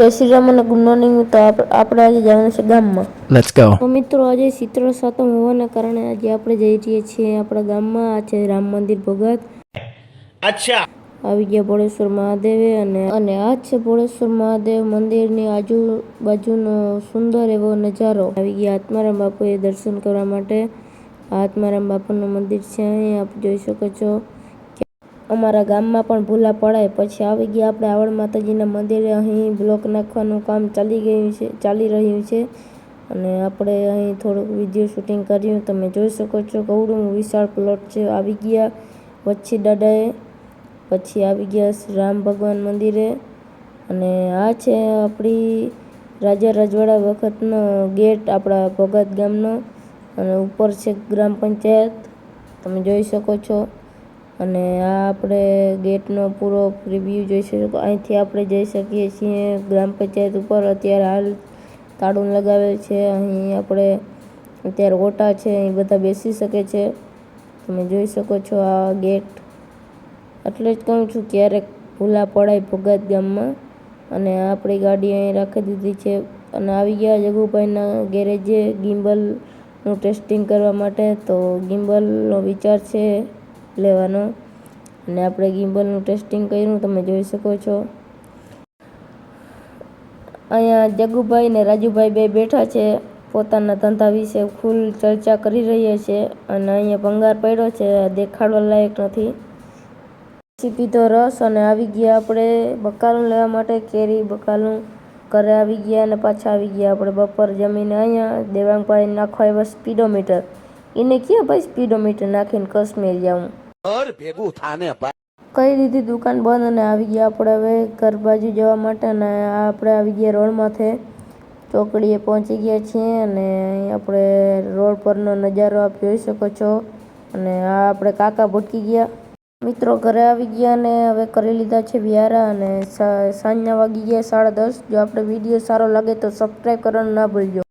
જય good morning મિત્રો આપણે આજે જવાનું છે ગામમાં. લેટ્સ ગો તો મિત્રો આજે ચિત્ર સાતમ હોવાના કારણે આજે આપણે જઈ રહ્યા છીએ આપણા ગામમાં. આ છે રામ મંદિર ભગત. અચ્છા. આવી ગયા ભોળેશ્વર મહાદેવે અને અને આ છે ભોળેશ્વર મહાદેવ મંદિરની આજુબાજુનો સુંદર એવો નજારો. આવી ગયા આત્મારામ બાપુએ દર્શન કરવા માટે. આત્મારામ બાપુનું મંદિર છે અહીં આપ જોઈ શકો છો. અમારા ગામમાં પણ ભૂલા પડાય. પછી આવી ગયા આપણે આવડ માતાજીના મંદિરે અહીં બ્લોક નાખવાનું કામ ચાલી ગયું છે, ચાલી રહ્યું છે. અને આપણે અહીં થોડુંક વીડિયો શૂટિંગ કર્યું. તમે જોઈ શકો છો ગૌડું વિશાળ પ્લોટ છે. આવી ગયા પછી દાદાએ, પછી આવી ગયા રામ ભગવાન મંદિરે. અને આ છે આપણી રાજા રજવાડા વખતનો ગેટ આપણા ભગત ગામનો. અને ઉપર છે ગ્રામ પંચાયત. તમે જોઈ શકો છો. અને આ આપણે ગેટનો પૂરો રિવ્યૂ જોઈ શકો અહીંથી આપણે જઈ શકીએ છીએ ગ્રામ પંચાયત ઉપર. અત્યારે હાલ તાળું લગાવેલ છે. અહીં આપણે અત્યારે ઓટા છે. અહીં બધા બેસી શકે છે. તમે જોઈ શકો છો આ ગેટ. એટલે જ કહું છું, ક્યારેક ભૂલા પડાય ભગત ગામમાં. અને આપણી ગાડી અહીં રાખી દીધી છે. અને આવી ગયા જગુભાઈના ગેરેજે ગિમ્બલનું ટેસ્ટિંગ કરવા માટે. તો ગિમ્બલનો વિચાર છે લેવાનો. અને આપણે ગિમ્બલનું ટેસ્ટિંગ કર્યું, તમે જોઈ શકો છો. અહીંયા જગુભાઈ ને રાજુભાઈ બે બેઠા છે, પોતાના ધંધા વિશે ફૂલ ચર્ચા કરી રહ્યા છે અને અહીંયા ભંગાર પડ્યો છે, દેખાડવા લાયક નથી. પછી પીધો રસ અને આવી ગયા આપણે બકાલું લેવા માટે, કેરી બકાલું ઘરે આવી ગયા અને પાછા આવી ગયા આપણે બપોર જમીને અહીંયા દેવાંગભાઈ નાખવા એવા સ્પીડોમીટર એને ક્યાં ભાઈ સ્પીડોમીટર નાખીને કશ્મીર જાઉં? કઈ રીતે દુકાન બંધ અને આવી ગયા આપણે હવે ઘર બાજુ જવા માટે અને આપણે આવી ગયા રોડ માથે ચોકડીએ પહોંચી ગયા છીએ અને આપણે રોડ પરનો નજારો આપ જોઈ શકો છો. અને આ આપણે કાકા ભટકી ગયા. મિત્રો ઘરે આવી ગયા અને હવે કરી લીધા છે વ્યારા અને સાંજના વાગી ગયા સાડા દસ. જો આપણે વીડિયો સારો લાગે તો સબસ્ક્રાઈબ કરવાનું ના ભૂલજો.